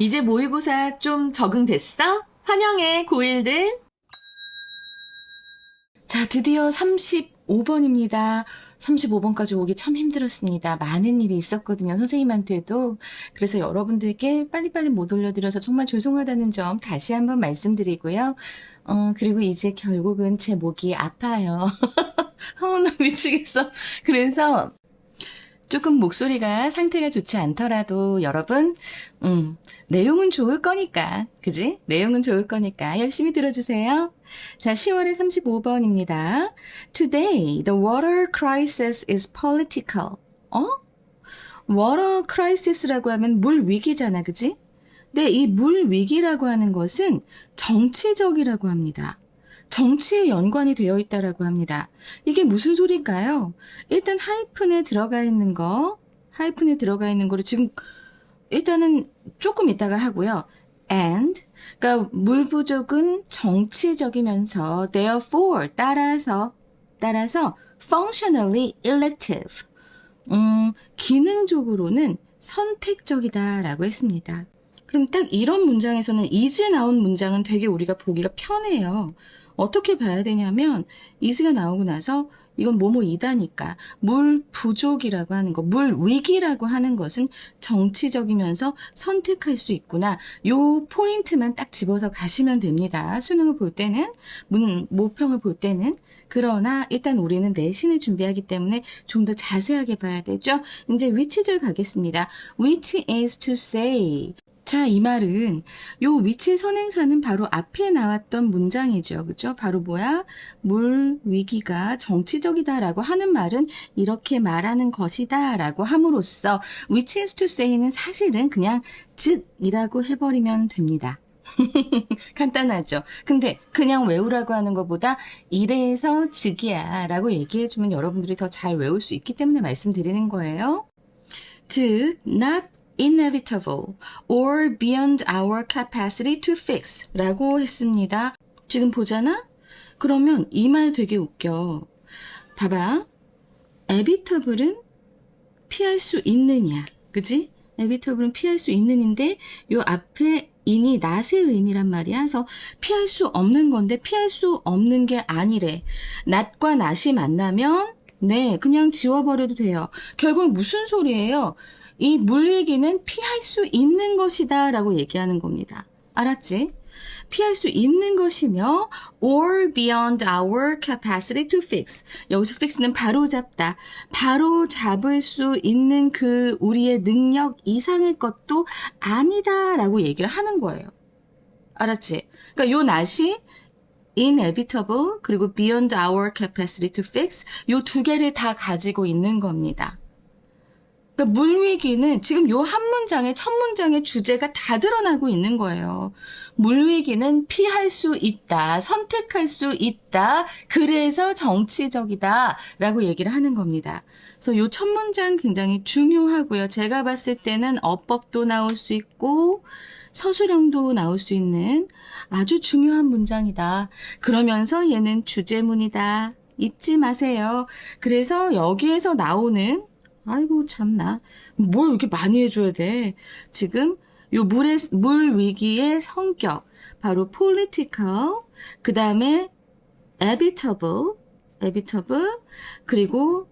이제 모의고사 좀 적응됐어? 환영해, 고1들. 자, 드디어 35번입니다. 35번까지 오기 참 힘들었습니다. 많은 일이 있었거든요, 선생님한테도. 그래서 여러분들께 빨리빨리 못 올려드려서 정말 죄송하다는 점 다시 한번 말씀드리고요. 어, 그리고 이제 결국은 제 목이 아파요. 어, 나 미치겠어. 그래서 조금 목소리가 상태가 좋지 않더라도 여러분, 음, 내용은 좋을 거니까, 그지? 내용은 좋을 거니까 열심히 들어주세요. 자, 10월에 35번입니다. Today, the water crisis is political. 어? water crisis라고 하면 물 위기잖아, 그지? 근데 이 물 위기라고 하는 것은 정치적이라고 합니다. 정치에 연관이 되어 있다라고 합니다. 이게 무슨 소리일까요? 일단 하이픈에 들어가 있는 거, 하이픈에 들어가 있는 거를 지금 일단은 조금 이따가 하고요. and 그러니까 물 부족은 정치적이면서 therefore 따라서 따라서 functionally elective 음, 기능적으로는 선택적이다라고 했습니다. 그럼 딱 이런 문장에서는 is 나온 문장은 되게 우리가 보기가 편해요. 어떻게 봐야 되냐면 is가 나오고 나서 이건 뭐뭐이다니까 물 부족이라고 하는 거, 물 위기라고 하는 것은 정치적이면서 선택할 수 있구나. 요 포인트만 딱 집어서 가시면 됩니다. 수능을 볼 때는 문 모평을 볼 때는 그러나 일단 우리는 내신을 준비하기 때문에 좀 더 자세하게 봐야 되죠. 이제 위치절 가겠습니다. which is to say 자, 이 말은 요 위치 선행사는 바로 앞에 나왔던 문장이죠. 그죠? 바로 뭐야? 물 위기가 정치적이다라고 하는 말은 이렇게 말하는 것이다라고 함으로써 which is to say는 사실은 그냥 즉이라고 해버리면 됩니다. 간단하죠. 근데 그냥 외우라고 하는 것보다 이래서 즉이야 라고 얘기해주면 여러분들이 더 잘 외울 수 있기 때문에 말씀드리는 거예요. 즉, not inevitable or beyond our capacity to fix 라고 했습니다. 지금 보잖아? 그러면 이 말 되게 웃겨. 봐봐. evitable은 피할 수 있느냐. 그지? evitable은 피할 수 있는인데 요 앞에 인이 낫의 의미란 말이야. 그래서 피할 수 없는 건데 피할 수 없는 게 아니래. 낫과 낫이 만나면 네, 그냥 지워버려도 돼요. 결국 무슨 소리예요? 이 물리기는 피할 수 있는 것이다 라고 얘기하는 겁니다. 알았지? 피할 수 있는 것이며 or beyond our capacity to fix. 여기서 fix는 바로 잡다. 바로 잡을 수 있는 그 우리의 능력 이상의 것도 아니다라고 얘기를 하는 거예요. 알았지? 그러니까 요 낫이 inevitable 그리고 beyond our capacity to fix 요 두 개를 다 가지고 있는 겁니다. 그러니까 물위기는 지금 요 한 문장의 첫 문장의 주제가 다 드러나고 있는 거예요. 물위기는 피할 수 있다, 선택할 수 있다, 그래서 정치적이다 라고 얘기를 하는 겁니다. 그래서 요 첫 문장 굉장히 중요하고요. 제가 봤을 때는 어법도 나올 수 있고 서술형도 나올 수 있는 아주 중요한 문장이다. 그러면서 얘는 주제문이다. 잊지 마세요. 그래서 여기에서 나오는 아이고 참나. 뭘 이렇게 많이 해줘야 돼? 지금 요 물의 물 위기의 성격. 바로 political 그 다음에 evitable evitable 그리고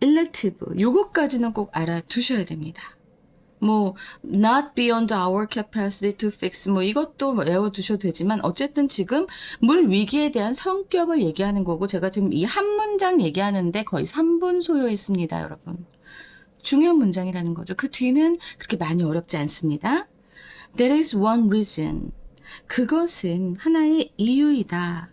elective. 요것까지는 꼭 알아두셔야 됩니다. 뭐 not beyond our capacity to fix 뭐 이것도 외워두셔도 되지만 어쨌든 지금 물 위기에 대한 성격을 얘기하는 거고 제가 지금 이 한 문장 얘기하는데 거의 3분 소요했습니다 여러분. 중요한 문장이라는 거죠. 그 뒤는 그렇게 많이 어렵지 않습니다. There is one reason. 그것은 하나의 이유이다.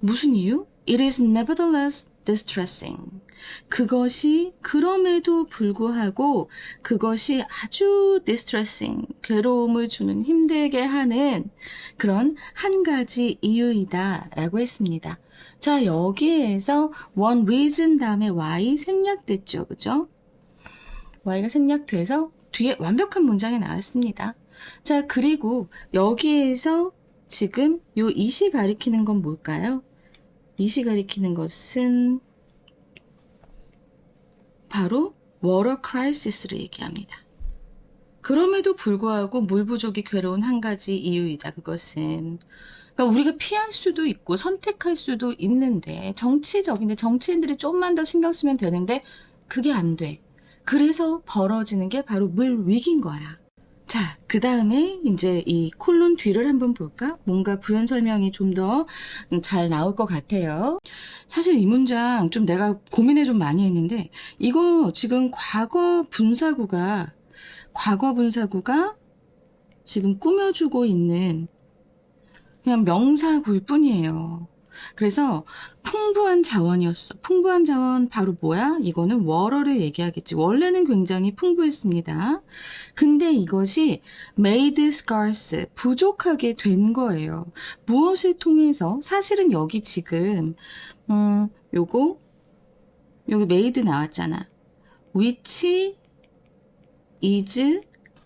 무슨 이유? It is nevertheless distressing. 그것이 그럼에도 불구하고 그것이 아주 distressing, 괴로움을 주는 힘들게 하는 그런 한 가지 이유이다 라고 했습니다. 자, 여기에서 one reason 다음에 y 생략됐죠. 그죠? y가 생략돼서 뒤에 완벽한 문장이 나왔습니다. 자, 그리고 여기에서 지금 요 이시 가리키는 건 뭘까요? 이시 가리키는 것은 바로 water crisis를 얘기합니다. 그럼에도 불구하고 물 부족이 괴로운 한 가지 이유이다. 그것은. 그러니까 우리가 피할 수도 있고 선택할 수도 있는데 정치적인데 정치인들이 좀만 더 신경 쓰면 되는데 그게 안 돼. 그래서 벌어지는 게 바로 물 위기인 거야. 자, 그 다음에 이제 이 콜론 뒤를 한번 볼까? 뭔가 부연 설명이 좀 더 잘 나올 것 같아요. 사실 이 문장 좀 내가 고민을 좀 많이 했는데, 이거 지금 과거 분사구가, 과거 분사구가 지금 꾸며주고 있는 그냥 명사구일 뿐이에요. 그래서 풍부한 자원이었어. 풍부한 자원 바로 뭐야? 이거는 워러를 얘기하겠지. 원래는 굉장히 풍부했습니다. 근데 이것이 made scarce, 부족하게 된 거예요. 무엇을 통해서? 사실은 여기 지금 음, 요거 여기 made 나왔잖아. which is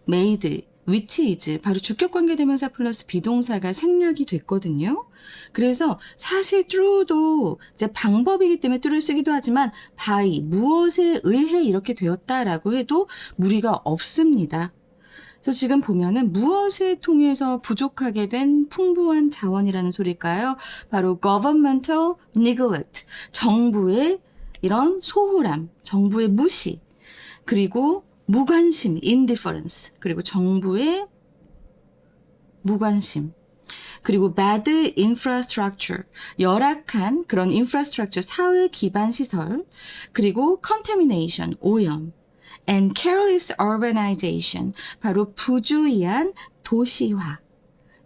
made is 바로 주격관계 대명사 플러스 비동사가 생략이 됐거든요. 그래서 사실 true도 이제 방법이기 때문에 true를 쓰기도 하지만 by 무엇에 의해 이렇게 되었다라고 해도 무리가 없습니다. 그래서 지금 보면은 무엇을 통해서 부족하게 된 풍부한 자원이라는 소리일까요? 바로 governmental neglect, 정부의 이런 소홀함, 정부의 무시, 그리고 무관심, indifference, 그리고 정부의 무관심, 그리고 bad infrastructure, 열악한 그런 infrastructure, 사회 기반 시설, 그리고 contamination, 오염, and careless urbanization, 바로 부주의한 도시화.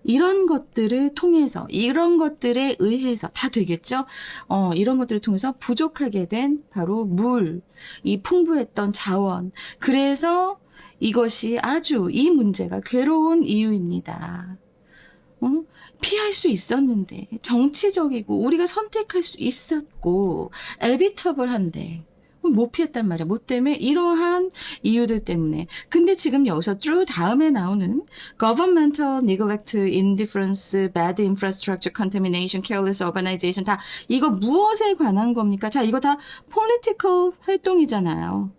이런 것들을 통해서, 이런 것들에 의해서, 다 되겠죠? 어, 이런 것들을 통해서 부족하게 된 바로 물, 이 풍부했던 자원. 그래서 이것이 아주 이 문제가 괴로운 이유입니다. 어? 피할 수 있었는데, 정치적이고, 우리가 선택할 수 있었고, 에비터블한데, 못 피했단 말이야. 뭐 때문에? 이러한 이유들 때문에. 근데 지금 여기서 쭉 다음에 나오는 governmental neglect, indifference, bad infrastructure, contamination, careless urbanization 다 이거 무엇에 관한 겁니까? 자, 이거 다 political 활동이잖아요.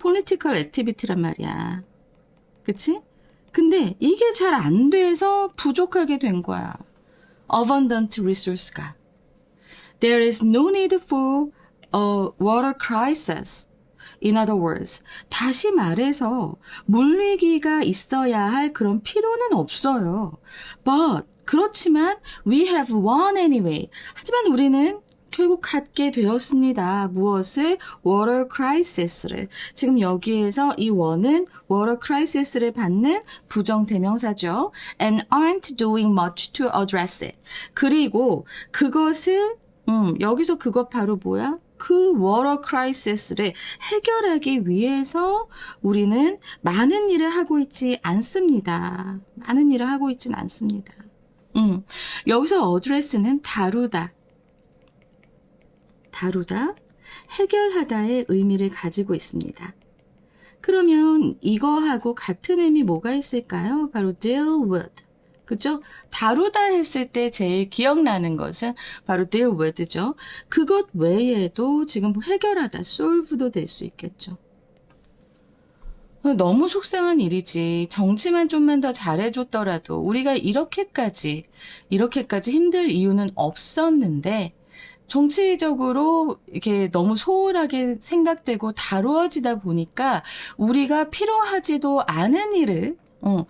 political activity란 말이야. 그치? 근데 이게 잘 안 돼서 부족하게 된 거야. abundant resource가. There is no need for a water crisis. In other words, 다시 말해서 물위기가 있어야 할 그런 필요는 없어요. But 그렇지만 we have one anyway. 하지만 우리는 결국 갖게 되었습니다. 무엇을? water crisis를. 지금 여기에서 이 원은 water crisis를 받는 부정 대명사죠. and aren't doing much to address it. 그리고 그것을 음, 여기서 그것 바로 뭐야? 그 워터 크라이시스를 해결하기 위해서 우리는 많은 일을 하고 있지 않습니다. 많은 일을 하고 있지는 않습니다. 음, 여기서 어드레스는 다루다, 다루다, 해결하다의 의미를 가지고 있습니다. 그러면 이거하고 같은 의미 뭐가 있을까요? 바로 deal with. 그죠? 다루다 했을 때 제일 기억나는 것은 바로 deal with죠. 그것 외에도 지금 해결하다, solve도 될 수 있겠죠. 너무 속상한 일이지. 정치만 좀만 더 잘해줬더라도 우리가 이렇게까지, 이렇게까지 힘들 이유는 없었는데, 정치적으로 이렇게 너무 소홀하게 생각되고 다루어지다 보니까 우리가 필요하지도 않은 일을, 어,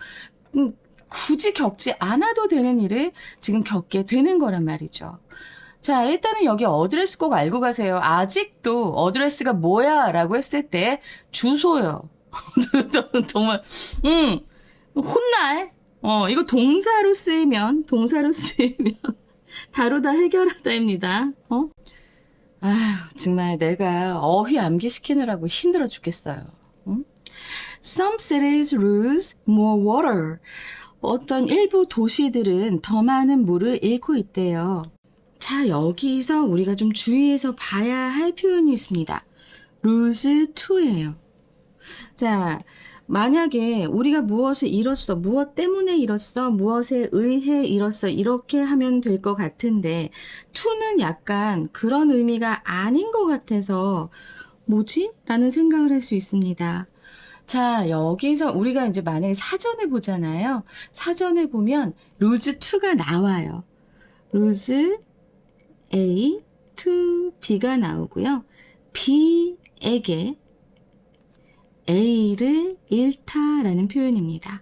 음, 굳이 겪지 않아도 되는 일을 지금 겪게 되는 거란 말이죠. 자, 일단은 여기 어드레스 꼭 알고 가세요. 아직도 어드레스가 뭐야? 라고 했을 때 주소요. 정말, 음, 혼날? 어, 이거 동사로 쓰이면, 동사로 쓰이면, 다루다 해결하다입니다. 어? 아휴, 정말 내가 어휘 암기시키느라고 힘들어 죽겠어요. 응? Some cities lose more water. 어떤 일부 도시들은 더 많은 물을 잃고 있대요. 자, 여기서 우리가 좀 주의해서 봐야 할 표현이 있습니다. lose to예요. 자, 만약에 우리가 무엇을 잃었어, 무엇 때문에 잃었어, 무엇에 의해 잃었어, 이렇게 하면 될 것 같은데, to는 약간 그런 의미가 아닌 것 같아서, 뭐지? 라는 생각을 할 수 있습니다. 자, 여기서 우리가 이제 만약에 사전에 보잖아요. 사전에 보면 루즈 2가 나와요. 루즈 A to B가 나오고요. B에게 A를 잃다라는 표현입니다.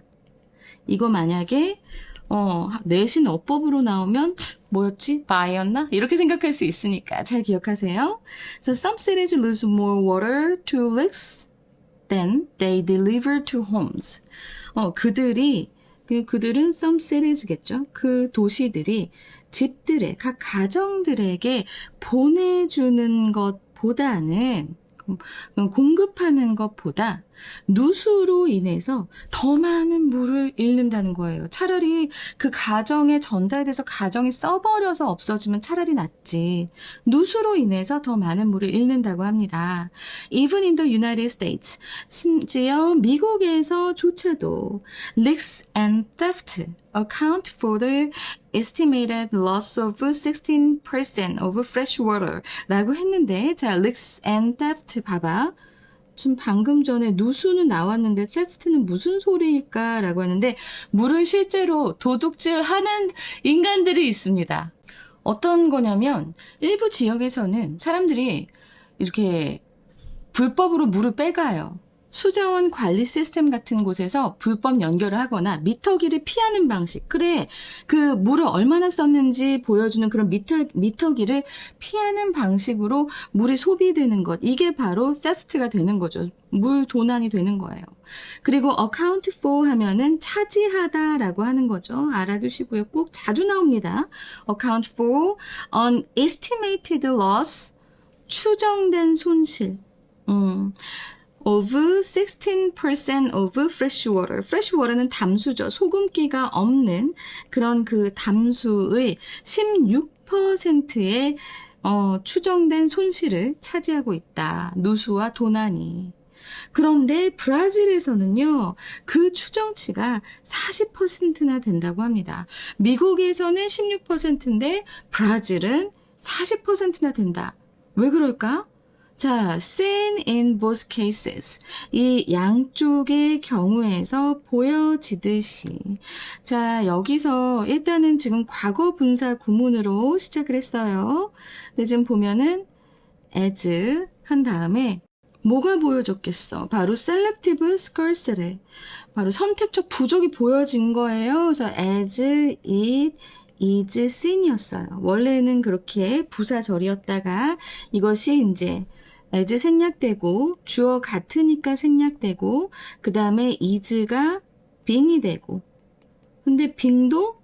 이거 만약에 어, 내신 어법으로 나오면 뭐였지? 바이였나? 이렇게 생각할 수 있으니까 잘 기억하세요. So some cities lose more water to lakes than they deliver to homes. 어, 그들이 그- 그들은 some cities겠죠. 그 도시들이 집들에 각 가정들에게 보내주는 것보다는 음, 공급하는 것보다 누수로 인해서 더 많은 물을 잃는다는 거예요. 차라리 그 가정에 전달돼서 가정이 써버려서 없어지면 차라리 낫지. 누수로 인해서 더 많은 물을 잃는다고 합니다. Even in the United States, 심지어 미국에서조차도 leaks and theft account for the estimated loss of 16% of fresh water 라고 했는데 자, leaks and theft 봐봐. 지금 방금 전에 누수는 나왔는데 theft는 무슨 소리일까라고 하는데 물을 실제로 도둑질 하는 인간들이 있습니다. 어떤 거냐면 일부 지역에서는 사람들이 이렇게 불법으로 물을 빼가요. 수자원 관리 시스템 같은 곳에서 불법 연결을 하거나 미터기를 피하는 방식. 그래, 그 물을 얼마나 썼는지 보여주는 그런 미터, 미터기를 피하는 방식으로 물이 소비되는 것. 이게 바로 세프트가 되는 거죠. 물 도난이 되는 거예요. 그리고 account for 하면은 차지하다라고 하는 거죠. 알아두시고요. 꼭 자주 나옵니다. account for an estimated loss 추정된 손실. 음. Of 16% of fresh water. fresh water는 담수죠. 소금기가 없는 그런 그 담수의 16%의 어, 추정된 손실을 차지하고 있다. 누수와 도난이. 그런데 브라질에서는요, 그 추정치가 40%나 된다고 합니다. 미국에서는 16%인데 브라질은 40%나 된다. 왜 그럴까? 자, seen in both cases. 이 양쪽의 경우에서 보여지듯이. 자, 여기서 일단은 지금 과거 분사 구문으로 시작을 했어요. 근데 지금 보면은 as 한 다음에 뭐가 보여졌겠어? 바로 selective scarcity. 바로 선택적 부족이 보여진 거예요. 그래서 as it is seen이었어요. 원래는 그렇게 부사절이었다가 이것이 이제 as 생략되고 주어 같으니까 생략되고 그 다음에 is가 being이 되고 근데 being도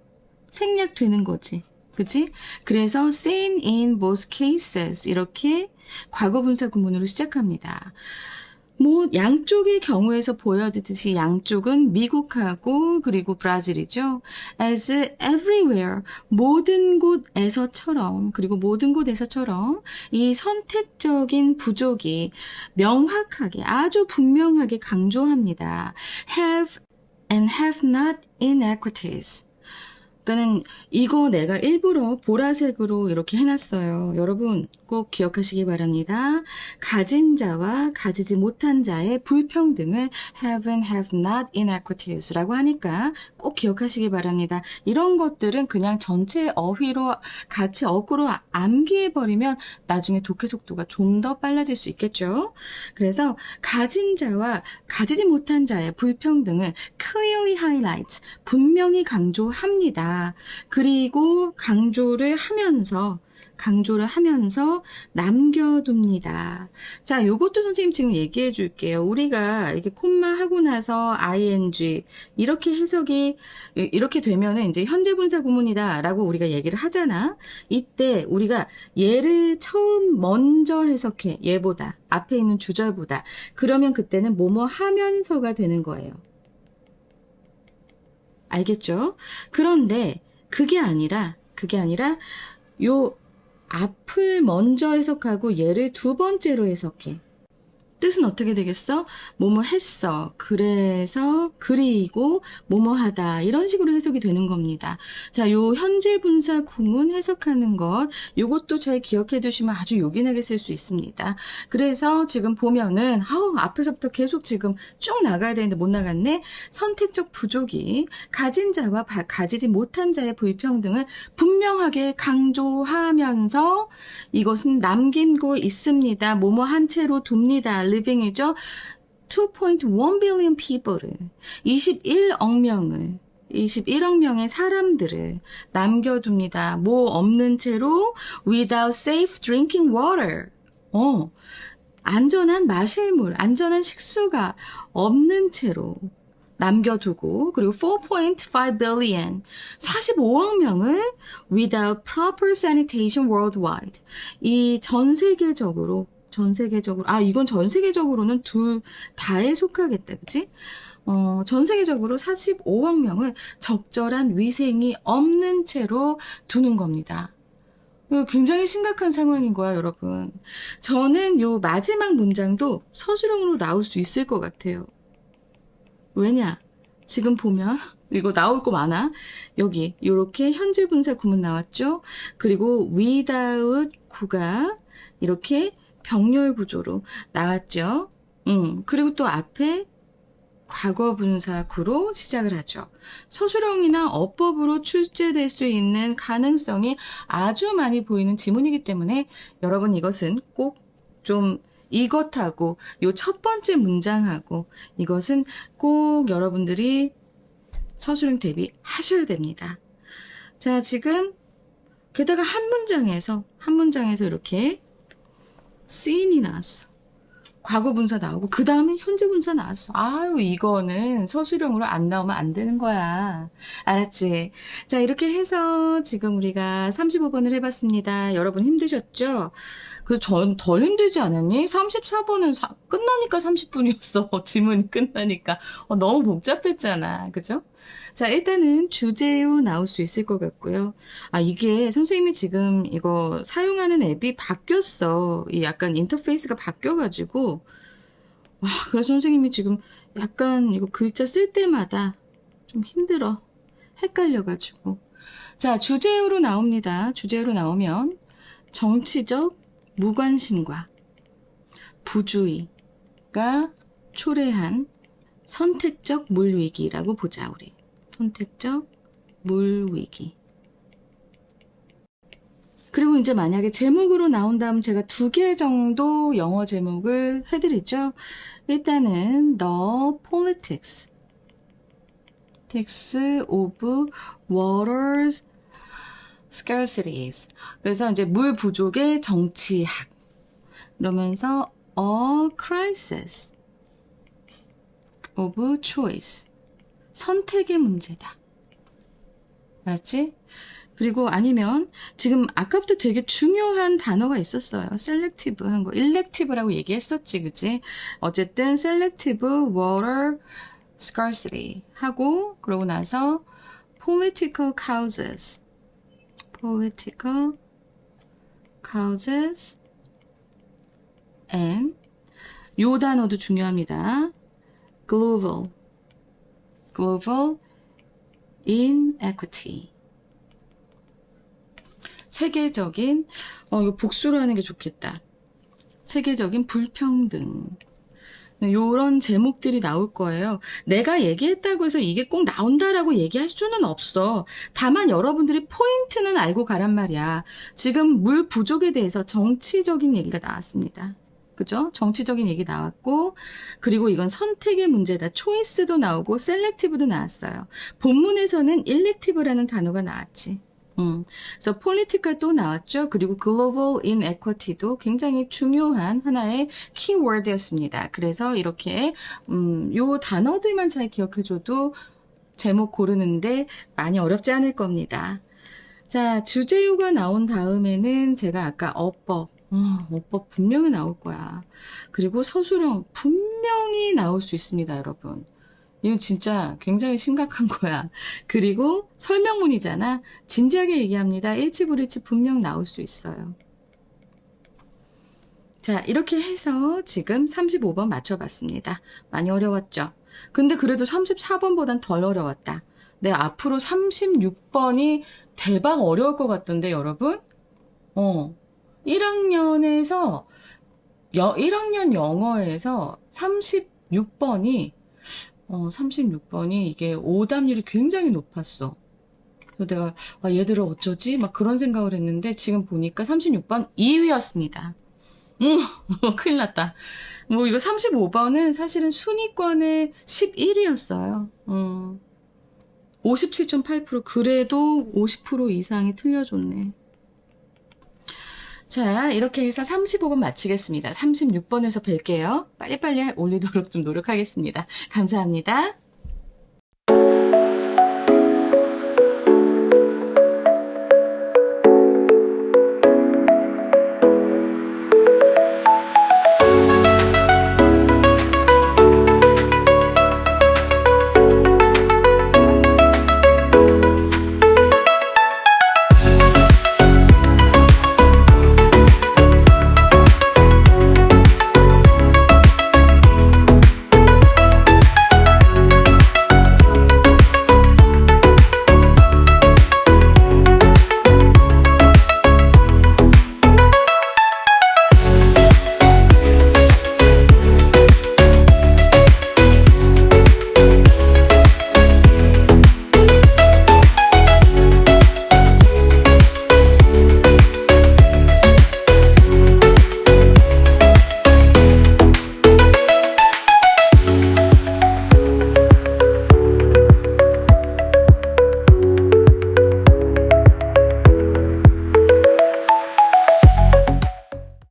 생략되는 거지. 그치? 그래서 seen in both cases 이렇게 과거 분사 구문으로 시작합니다. 뭐 양쪽의 경우에서 보여지듯이 양쪽은 미국하고 그리고 브라질이죠. as everywhere 모든 곳에서처럼 그리고 모든 곳에서처럼 이 선택적인 부족이 명확하게 아주 분명하게 강조합니다. have and have not inequities. 그러니까는 이거 내가 일부러 보라색으로 이렇게 해놨어요. 여러분 꼭 기억하시기 바랍니다. 가진 자와 가지지 못한 자의 불평등을 have and have not inequities라고 하니까 꼭 기억하시기 바랍니다. 이런 것들은 그냥 전체 어휘로 같이 어구로 암기해버리면 나중에 독해 속도가 좀 더 빨라질 수 있겠죠. 그래서 가진 자와 가지지 못한 자의 불평등을 clearly highlights 분명히 강조합니다. 그리고 강조를 하면서 강조를 하면서 남겨둡니다. 자, 요것도 선생님 지금 얘기해 줄게요. 우리가 이렇게 콤마 하고 나서 ing 이렇게 해석이 이렇게 되면은 이제 현재 분사 구문이다라고 우리가 얘기를 하잖아. 이때 우리가 얘를 처음 먼저 해석해. 얘보다 앞에 있는 주절보다. 그러면 그때는 뭐뭐 하면서가 되는 거예요. 알겠죠? 그런데 그게 아니라 그게 아니라 요 앞을 먼저 해석하고 얘를 두 번째로 해석해. 뜻은 어떻게 되겠어? 뭐뭐 했어. 그래서 그리고 뭐뭐 하다. 이런 식으로 해석이 되는 겁니다. 자, 요 현재 분사 구문 해석하는 것 요것도 잘 기억해 두시면 아주 요긴하게 쓸 수 있습니다. 그래서 지금 보면은 아우 앞에서부터 계속 지금 쭉 나가야 되는데 못 나갔네. 선택적 부족이 가진 자와 바- 가지지 못한 자의 불평등을 분명하게 강조하면서 이것은 남김고 있습니다. 뭐뭐 한 채로 둡니다. Living이죠. 2.1 billion people를 21억 명을 21억 명의 사람들을 남겨둡니다. 뭐 없는 채로 without safe drinking water. 어, 안전한 마실 물, 안전한 식수가 없는 채로 남겨두고 그리고 4.5 billion 45억 명을 without proper sanitation worldwide 이 전 세계적으로 전 세계적으로 아 이건 전 세계적으로는 둘 다에 속하겠다 그치? 어, 전 세계적으로 45억 명을 적절한 위생이 없는 채로 두는 겁니다. 굉장히 심각한 상황인 거야, 여러분. 저는 요 마지막 문장도 서술형으로 나올 수 있을 것 같아요. 왜냐? 지금 보면 이거 나올 거 많아. 여기 요렇게 현재 분사 구문 나왔죠? 그리고 without 구가 이렇게 병렬 구조로 나왔죠? 음, 그리고 또 앞에 과거 분사 구로 시작을 하죠. 서술형이나 어법으로 출제될 수 있는 가능성이 아주 많이 보이는 지문이기 때문에 여러분 이것은 꼭 좀 이것하고 요 첫 번째 문장하고 이것은 꼭 여러분들이 서술형 대비하셔야 됩니다. 자, 지금 게다가 한 문장에서 한 문장에서 이렇게 씬이 나왔어. 과거 분사 나오고 그 다음에 현재 분사 나왔어. 아유 이거는 서술형으로 안 나오면 안 되는 거야. 알았지? 자 이렇게 해서 지금 우리가 35번을 해봤습니다. 여러분 힘드셨죠? 그 전 덜 힘들지 않았니? 34번은 끝나니까 30분이었어. 지문이 끝나니까 어, 너무 복잡했잖아. 그죠? 자, 일단은 주제요 나올 수 있을 것 같고요. 아, 이게 선생님이 지금 이거 사용하는 앱이 바뀌었어. 이 약간 인터페이스가 바뀌어가지고. 와, 그래서 선생님이 지금 약간 이거 글자 쓸 때마다 좀 힘들어. 헷갈려가지고. 자, 주제요로 나옵니다. 주제요로 나오면 정치적 무관심과 부주의가 초래한 선택적 물위기라고 보자, 우리. 선택적 물위기. 그리고 이제 만약에 제목으로 나온다면 제가 두 개 정도 영어 제목을 해드리죠. 일단은 The Politics. Politics of Water Scarcities. 그래서 이제 물 부족의 정치학. 그러면서 A Crisis of Choice. 선택의 문제다. 알았지? 그리고 아니면 지금 아까부터 되게 중요한 단어가 있었어요. selective 한 거. elective라고 얘기했었지, 그지? 어쨌든 selective water scarcity 하고 그러고 나서 political causes political causes and 요 단어도 중요합니다. global global inequity. 세계적인, 어, 이거 복수로 하는 게 좋겠다. 세계적인 불평등. 요런 제목들이 나올 거예요. 내가 얘기했다고 해서 이게 꼭 나온다라고 얘기할 수는 없어. 다만 여러분들이 포인트는 알고 가란 말이야. 지금 물 부족에 대해서 정치적인 얘기가 나왔습니다. 그죠? 정치적인 얘기 나왔고, 그리고 이건 선택의 문제다. 초이스도 나오고, 셀렉티브도 나왔어요. 본문에서는 일렉티브라는 단어가 나왔지. 음. 그래서 폴리티카 또 나왔죠. 그리고 글로벌 인에쿼티도 굉장히 중요한 하나의 키워드였습니다. 그래서 이렇게 음, 요 단어들만 잘 기억해줘도 제목 고르는데 많이 어렵지 않을 겁니다. 자, 주제요가 나온 다음에는 제가 아까 어법, 어, 어법 분명히 나올 거야. 그리고 서술형 분명히 나올 수 있습니다, 여러분. 이건 진짜 굉장히 심각한 거야. 그리고 설명문이잖아. 진지하게 얘기합니다. 일치 불일치 분명 나올 수 있어요. 자, 이렇게 해서 지금 35번 맞춰봤습니다. 많이 어려웠죠? 근데 그래도 34번보단 덜 어려웠다. 네, 앞으로 36번이 대박 어려울 것 같던데, 여러분? 어. 1학년에서, 여, 1학년 영어에서 36번이, 어, 36번이 이게 오답률이 굉장히 높았어. 그래서 내가, 아, 얘들을 어쩌지? 막 그런 생각을 했는데, 지금 보니까 36번 2위였습니다. 음, 큰일 났다. 뭐, 이거 35번은 사실은 순위권의 11위였어요. 음. 57.8% 그래도 50% 이상이 틀려줬네. 자, 이렇게 해서 35번 마치겠습니다. 36번에서 뵐게요. 빨리빨리 올리도록 좀 노력하겠습니다. 감사합니다.